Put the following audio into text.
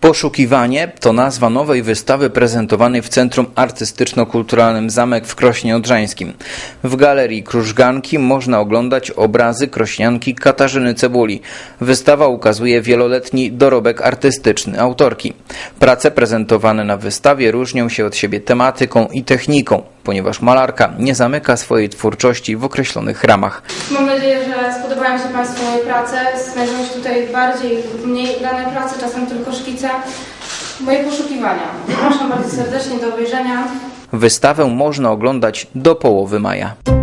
Poszukiwanie to nazwa nowej wystawy prezentowanej w Centrum Artystyczno-Kulturalnym Zamek w Krośnie Odrzańskim. W Galerii Krużganki można oglądać obrazy krośnianki Katarzyny Cebuli. Wystawa ukazuje wieloletni dorobek artystyczny autorki. Prace prezentowane na wystawie różnią się od siebie tematyką i techniką, ponieważ malarka nie zamyka swojej twórczości w określonych ramach. Mam nadzieję, że spodobają się Państwu moje prace. Znajdują się tutaj bardziej lub mniej udane prace, czasem tylko szkice. Moje poszukiwania. Zapraszam bardzo serdecznie do obejrzenia. Wystawę można oglądać do połowy maja.